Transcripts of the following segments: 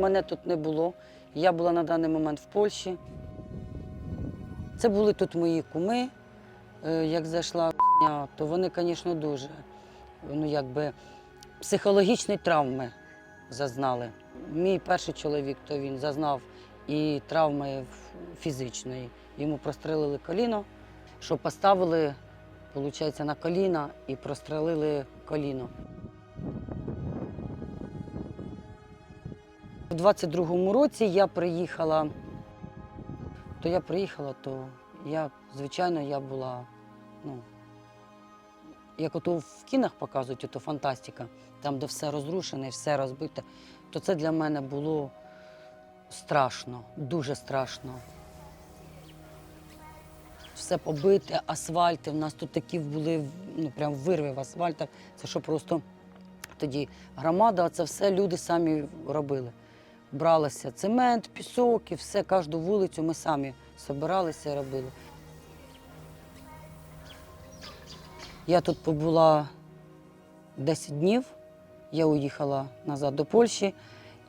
мене тут не було. Я була на даний момент в Польщі. Це були тут мої куми. Е, Як зайшла то вони, звісно, дуже ну, якби, психологічні травми зазнали. Мій перший чоловік, то він зазнав і травми фізичної. Йому прострелили коліно, що поставили, виходить, на коліна і прострелили коліно. У 22-му році я приїхала, то я приїхала, то я, звичайно, я була, ну, як ото в кінах показують, ото фантастика, там, де все розрушене, все розбите, то це для мене було страшно, дуже страшно. Все побите, асфальти. У нас тут такі були ну, прям вирви в асфальтах. Це що просто тоді громада, це все люди самі робили. Бралося цемент, пісок і все, кожну вулицю ми самі збиралися і робили. Я тут побула 10 днів, я уїхала назад до Польщі,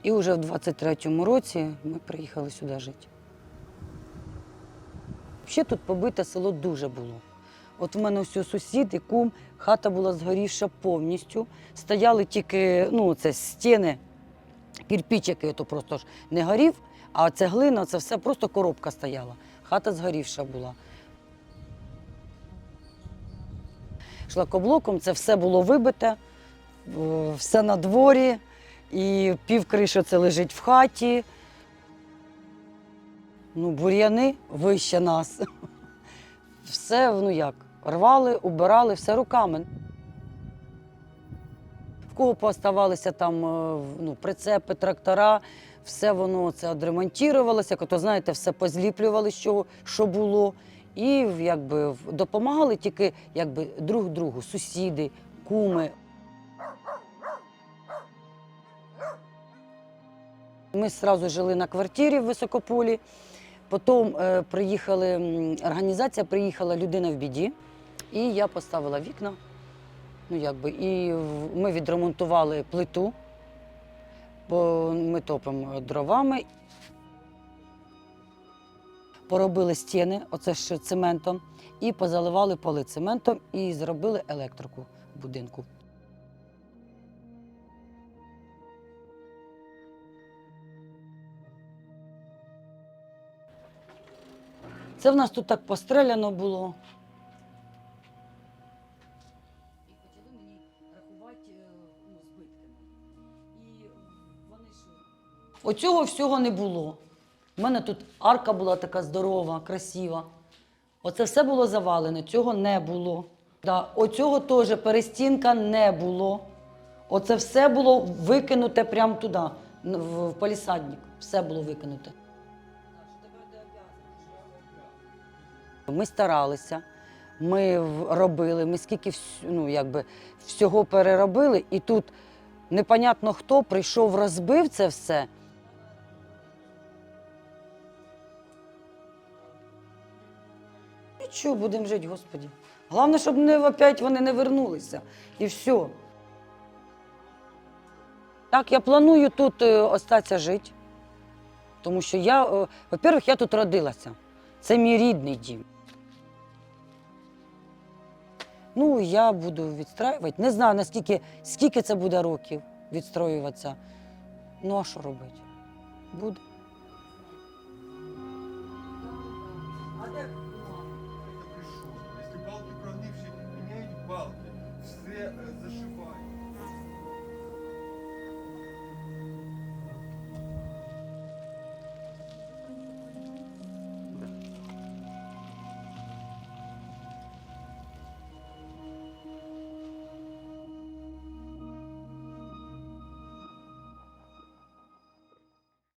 і вже в 23-му році ми приїхали сюди жити. Ще тут побите село дуже було. От в мене ось сусід і кум, хата була згорівша повністю. Стояли тільки ну, це стіни, кирпіч, який то просто ж не горів, а цеглина, це все просто коробка стояла. Хата згорівша була. Шлакоблоком це все було вибите, все на дворі, і пів криші це лежить в хаті. Ну, бур'яни вище нас. Все, ну як, рвали, убирали, все руками. Кого пооставалися там е, ну, прицепи, трактора, все воно це одремонтувалося, то знаєте, все позліплювали, що, що було. І якби допомагали тільки якби, друг другу, сусіди, куми. Ми одразу жили на квартирі в Високополі. Потім е, приїхали, організація приїхала людина в біді, і я поставила вікна. Ну, якби, і ми відремонтували плиту, бо ми топимо дровами. Поробили стіни, оце ж цементом, і позаливали поли цементом і зробили електрику в будинку. Це в нас тут так постреляно було. Оцього всього не було. У мене тут арка була така здорова, красива. Оце все було завалене, цього не було. Да, оцього теж перестінка не було. Оце все було викинуте прямо туди, в палісадник. Все було викинуте. Ми старалися, ми робили, ми скільки ну, якби, всього переробили, і тут непонятно хто прийшов, розбив це все. Нічого, будемо жити, Господі. Головне, щоб не опять вони не вернулися. І все. Так, я планую тут е, остатися жити. Тому що я, е, во-первых, я тут родилася. Це мій рідний дім. Ну, я буду відстраювати. Не знаю, наскільки скільки це буде років відстроюватися. Ну, а що робити? Буде. А де